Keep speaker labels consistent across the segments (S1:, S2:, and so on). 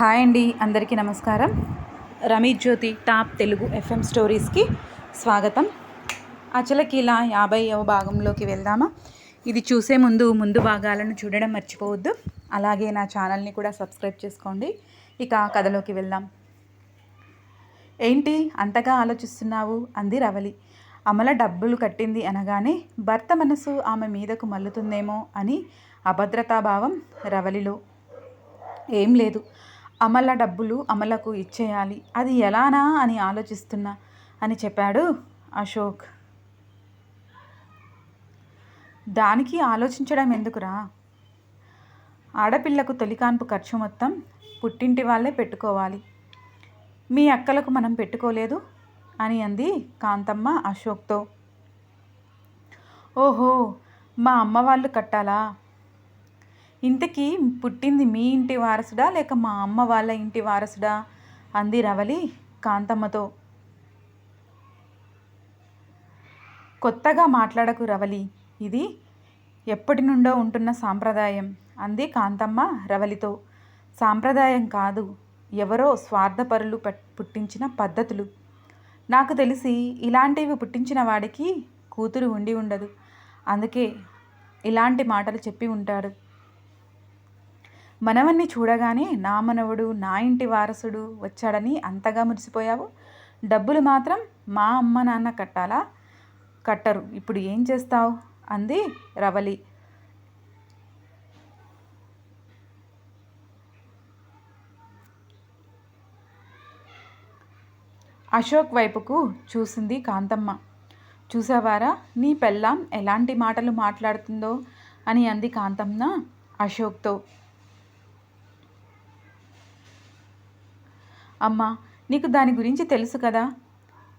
S1: Hi అండి అందరికీ నమస్కారం. రమేష్ జ్యోతి టాప్ తెలుగు ఎఫ్ఎం స్టోరీస్కి స్వాగతం. అచలకిలా యాభైవ భాగంలోకి వెళ్దామా? ఇది చూసే ముందు ముందు భాగాలను చూడడం మర్చిపోవద్దు. అలాగే నా ఛానల్ని కూడా సబ్స్క్రైబ్ చేసుకోండి. ఇక కథలోకి వెళ్దాం. ఏంటి అంతగా ఆలోచిస్తున్నావు? అంది రవలి. అమల డబ్బులు కట్టింది అనగానే భర్త మనసు ఆమె మీదకు మల్లుతుందేమో అని అభద్రతాభావం రవలిలో. ఏం లేదు. అమల డబ్బులు అమలకు ఇచ్చేయాలి. అది ఎలానా అని ఆలోచిస్తున్నా అని చెప్పాడు అశోక్. దానికి ఆలోచించడం ఎందుకురా? ఆడపిల్లకు తొలికాన్పు ఖర్చు మొత్తం పుట్టింటి వాళ్ళే పెట్టుకోవాలి. మీ అక్కలకు మనం పెట్టుకోలేదు అని అంది కాంతమ్మ అశోక్తో. ఓహో మా అమ్మ వాళ్ళు కట్టాలా? ఇంతకీ పుట్టింది మీ ఇంటి వారసుడా? లేక మా అమ్మ వాళ్ళ ఇంటి వారసుడా? అంది రవలి కాంతమ్మతో. కొత్తగా మాట్లాడకు రవలి. ఇది ఎప్పటి నుండో ఉంటున్న సాంప్రదాయం అంది కాంతమ్మ రవలితో. సాంప్రదాయం కాదు ఎవరో స్వార్థపరులు పుట్టించిన పద్ధతులు. నాకు తెలిసి ఇలాంటివి పుట్టించిన వాడికి కూతురు ఉండి ఉండదు. అందుకే ఇలాంటి మాటలు చెప్పి ఉంటాడు. మనవన్ని చూడగానే నా మనవడు నా ఇంటి వారసుడు వచ్చాడని అంతగా మురిసిపోయావు? డబ్బులు మాత్రం మా అమ్మ నాన్న కట్టాలా? కట్టరు. ఇప్పుడు ఏం చేస్తావు? అంది రవలి. అశోక్ వైపుకు చూసింది కాంతమ్మ. చూసావారా? నీ పెళ్ళాం ఎలాంటి మాటలు మాట్లాడుతుందో అని అంది కాంతమ్మ అశోక్తో. అమ్మా నీకు దాని గురించి తెలుసు కదా?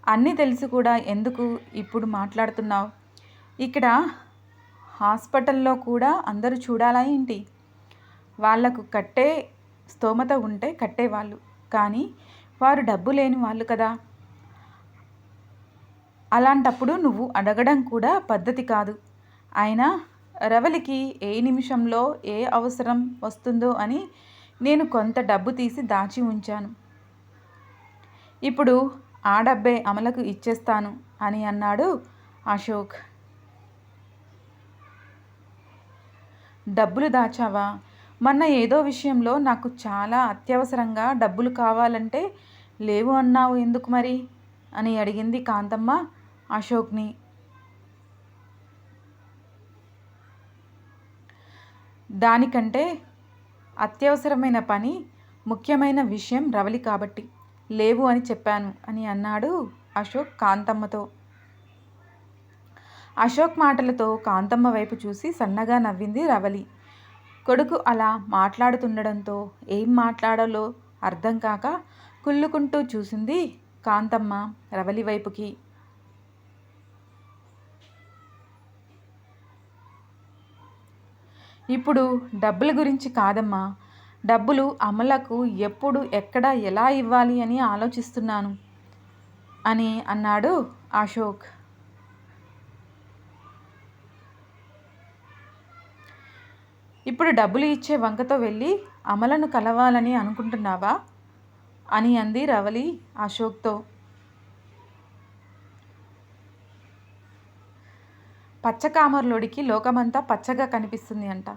S1: అన్నీ తెలుసు కూడా ఎందుకు ఇప్పుడు మాట్లాడుతున్నావు? ఇక్కడ హాస్పిటల్లో కూడా అందరూ చూడాలా ఏంటి? వాళ్ళకు కట్టే స్తోమత ఉంటే కట్టేవాళ్ళు కానీ వారు డబ్బు లేని వాళ్ళు కదా? అలాంటప్పుడు నువ్వు అడగడం కూడా పద్ధతి కాదు. అయినా రవలికి ఏ నిమిషంలో ఏ అవసరం వస్తుందో అని నేను కొంత డబ్బు తీసి దాచి ఉంచాను. ఇప్పుడు ఆ డబ్బే అమలకు ఇచ్చేస్తాను అని అన్నాడు అశోక్. డబ్బులు దాచావా? మొన్న ఏదో విషయంలో నాకు చాలా అత్యవసరంగా డబ్బులు కావాలంటే లేవు అన్నావు ఎందుకు మరి? అని అడిగింది కాంతమ్మ అశోక్ని. దానికంటే అత్యవసరమైన పని ముఖ్యమైన విషయం రవలి కాబట్టి. లేవు అని చెప్పాను అని అన్నాడు అశోక్ కాంతమ్మతో. అశోక్ మాటలతో కాంతమ్మ వైపు చూసి సన్నగా నవ్వింది రవలి. కొడుకు అలా మాట్లాడుతుండడంతో ఏం మాట్లాడాలో అర్థం కాక కుళ్ళుకుంటూ చూసింది కాంతమ్మ రవలి వైపుకి. ఇప్పుడు డబ్బుల గురించి కాదమ్మా డబ్బులు అమలకు ఎప్పుడు ఎక్కడ ఎలా ఇవ్వాలి అని ఆలోచిస్తున్నాను అని అన్నాడు అశోక్. ఇప్పుడు డబ్బులు ఇచ్చే వంకతో వెళ్ళి అమలను కలవాలని అనుకుంటున్నావా? అని అంది రవలి అశోక్తో. పచ్చకామర్లోడికి లోకమంతా పచ్చగా కనిపిస్తుంది అంట.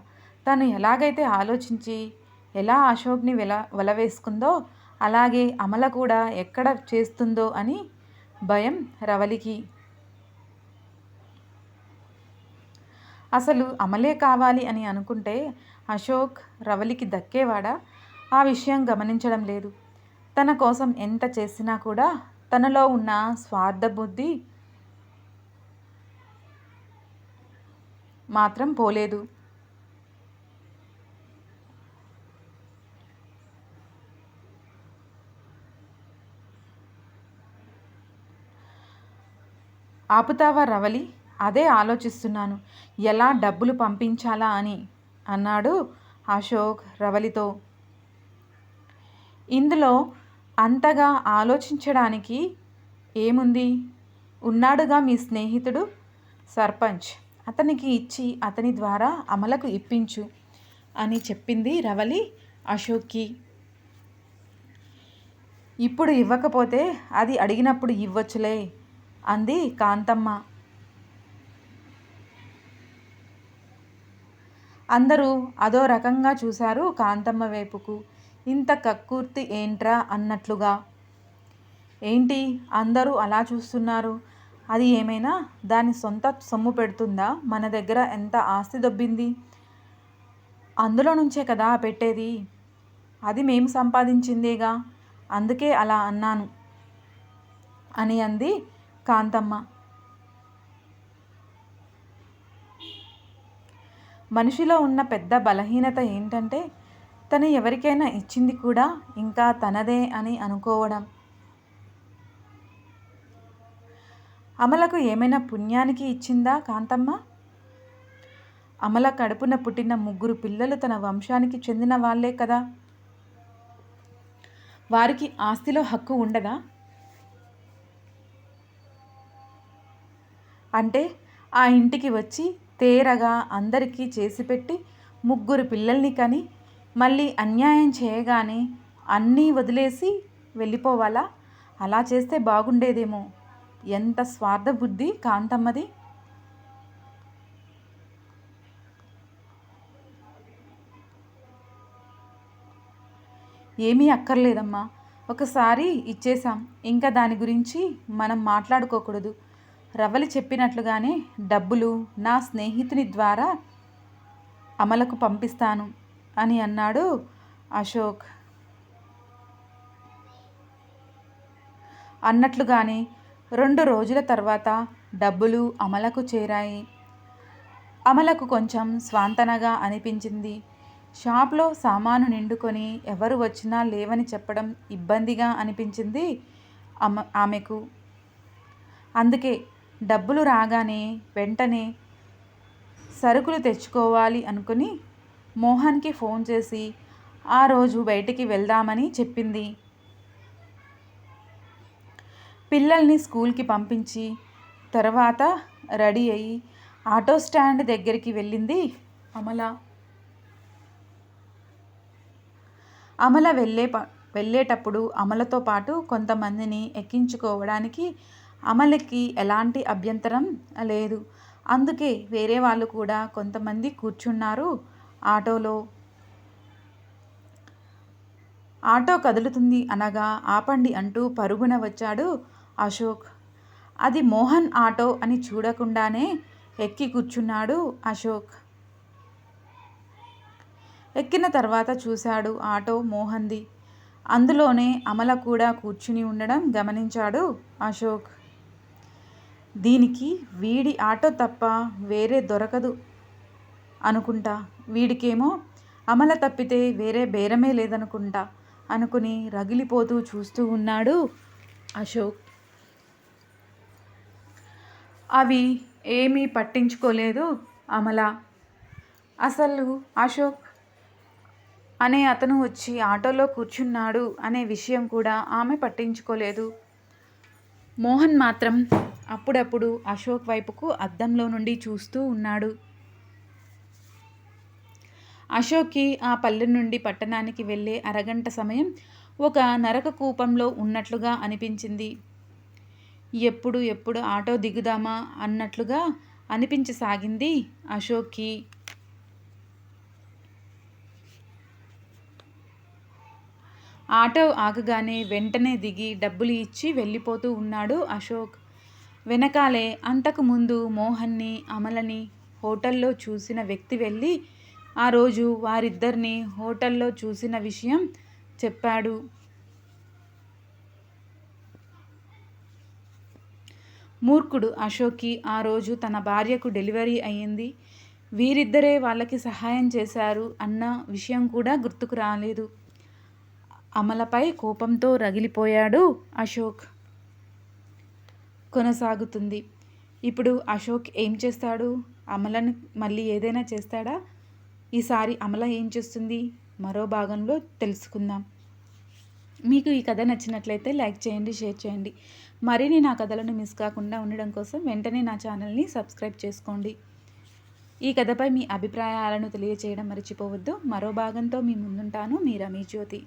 S1: తను ఎలాగైతే ఆలోచించి ఎలా అశోక్ని వెల వలవేసుకుందో అలాగే అమల కూడా ఎక్కడ చేస్తుందో అని భయం రవలికి. అసలు అమలే కావాలి అని అనుకుంటే అశోక్ రవలికి దక్కేవాడా? ఆ విషయం గమనించడం లేదు. తన కోసం ఎంత చేసినా కూడా తనలో ఉన్న స్వార్థ బుద్ధి మాత్రం పోలేదు. ఆపుతావా రవలి? అదే ఆలోచిస్తున్నాను. ఎలా డబ్బులు పంపించాలా అని అన్నాడు అశోక్ రవలితో. ఇందులో అంతగా ఆలోచించడానికి ఏముంది? ఉన్నాడుగా మీ స్నేహితుడు? సర్పంచ్ అతనికి ఇచ్చి అతని ద్వారా అమలకు ఇప్పించు అని చెప్పింది రవలి అశోక్కి. ఇప్పుడు ఇవ్వకపోతే అది అడిగినప్పుడు ఇవ్వచ్చులే. అంది కాంతమ్మ. అందరూ అదో రకంగా చూశారు కాంతమ్మ వైపుకు. ఇంత కక్కుర్తి ఏంట్రా అన్నట్లుగా. ఏంటి అందరూ అలా చూస్తున్నారు? అది ఏమైనా? దాని సొంత సొమ్ము పెడుతుందా? మన దగ్గర ఎంత ఆస్తి దొబ్బింది? అందులో నుంచే కదా పెట్టేది? అది మేము సంపాదించిందేగా? అందుకే అలా అన్నాను. అని అంది కాంతమ్మ. మనిషిలో ఉన్న పెద్ద బలహీనత ఏంటంటే తను ఎవరికైనా ఇచ్చింది కూడా ఇంకా తనదే అని అనుకోవడం. అమలకు ఏమైనా పుణ్యానికి ఇచ్చిందా కాంతమ్మ? అమల కడుపున పుట్టిన ముగ్గురు పిల్లలు తన వంశానికి చెందిన వాళ్ళే కదా. వారికి ఆస్తిలో హక్కు ఉండదా? అంటే ఆ ఇంటికి వచ్చి తేరగా అందరికీ చేసిపెట్టి ముగ్గురు పిల్లల్ని కని మళ్ళీ అన్యాయం చేయగానే అన్నీ వదిలేసి వెళ్ళిపోవాలా? అలా చేస్తే బాగుండేదేమో. ఎంత స్వార్థ బుద్ధి కాంతమ్మది? ఏమీ అక్కర్లేదమ్మా. ఒకసారి ఇచ్చేసాం ఇంకా దాని గురించి మనం మాట్లాడుకోకూడదు. రవలి చెప్పినట్లుగానే డబ్బులు నా స్నేహితుని ద్వారా అమలకు పంపిస్తాను అని అన్నాడు అశోక్. అన్నట్లుగానే రెండు రోజుల తర్వాత డబ్బులు అమలకు చేరాయి. అమలకు కొంచెం స్వాంతనగా అనిపించింది. షాప్లో సామాను నిండుకొని ఎవరు వచ్చినా లేవని చెప్పడం ఇబ్బందిగా అనిపించింది అమ ఆమెకు. అందుకే డబ్బులు రాగానే వెంటనే సరుకులు తెచ్చుకోవాలి అనుకుని మోహన్కి ఫోన్ చేసి ఆ రోజు బయటికి వెళ్దామని చెప్పింది. పిల్లల్ని స్కూల్కి పంపించి తర్వాత రెడీ అయ్యి ఆటో స్టాండ్ దగ్గరికి వెళ్ళింది అమల. అమల వెళ్ళే వెళ్ళేటప్పుడు అమలతో పాటు కొంతమందిని ఎక్కించుకోవడానికి అమలకి ఎలాంటి అభ్యంతరం లేదు. అందుకే వేరే వాళ్ళు కూడా కొంతమంది కూర్చున్నారు ఆటోలో. ఆటో కదులుతుంది అనగా ఆపండి అంటూ పరుగున వచ్చాడు అశోక్. అది మోహన్ ఆటో అని చూడకుండానే ఎక్కి కూర్చున్నాడు అశోక్. ఎక్కిన తర్వాత చూశాడు ఆటో మోహన్ది. అందులోనే అమల కూడా కూర్చుని ఉండడం గమనించాడు అశోక్. దీనికి వీడి ఆటో తప్ప వేరే దొరకదు అనుకుంటా. వీడికేమో అమల తప్పితే వేరే బేరమే లేదనుకుంటా అనుకుని రగిలిపోతూ చూస్తూ ఉన్నాడు అశోక్. అవి ఏమీ పట్టించుకోలేదు అమల. అసలు అశోక్ అనే అతను వచ్చి ఆటోలో కూర్చున్నాడు అనే విషయం కూడా ఆమె పట్టించుకోలేదు. మోహన్ మాత్రం అప్పుడప్పుడు అశోక్ వైపుకు అద్దంలో నుండి చూస్తూ ఉన్నాడు. అశోక్కి ఆ పల్లె నుండి పట్టణానికి వెళ్ళే అరగంట సమయం ఒక నరక కూపంలో ఉన్నట్లుగా అనిపించింది. ఎప్పుడు ఎప్పుడు ఆటో దిగుదామా అన్నట్లుగా అనిపించసాగింది అశోక్కి. ఆటో ఆగగానే వెంటనే దిగి డబ్బులు ఇచ్చి వెళ్ళిపోతూ ఉన్నాడు అశోక్. వెనకాలే అంతకుముందు మోహన్ని అమలని హోటల్లో చూసిన వ్యక్తి వెళ్ళి ఆ రోజు వారిద్దరిని హోటల్లో చూసిన విషయం చెప్పాడు. మూర్ఖుడు అశోక్కి ఆ రోజు తన భార్యకు డెలివరీ అయ్యింది. వీరిద్దరే వాళ్ళకి సహాయం చేశారు అన్న విషయం కూడా గుర్తుకు రాలేదు. అమలపై కోపంతో రగిలిపోయాడు అశోక్. కొనసాగుతుంది. ఇప్పుడు అశోక్ ఏం చేస్తాడు? అమలను మళ్ళీ ఏదైనా చేస్తాడా? ఈసారి అమల ఏం చేస్తుంది? మరో భాగంలో తెలుసుకుందాం. మీకు ఈ కథ నచ్చినట్లయితే లైక్ చేయండి షేర్ చేయండి. మరిన్ని నా కథలను మిస్ కాకుండా ఉండడం కోసం వెంటనే నా ఛానల్ని సబ్స్క్రైబ్ చేసుకోండి. ఈ కథపై మీ అభిప్రాయాలను తెలియచేయడం మర్చిపోవద్దు. మరో భాగంతో మీ ముందుంటాను. మీ రమీ జ్యోతి.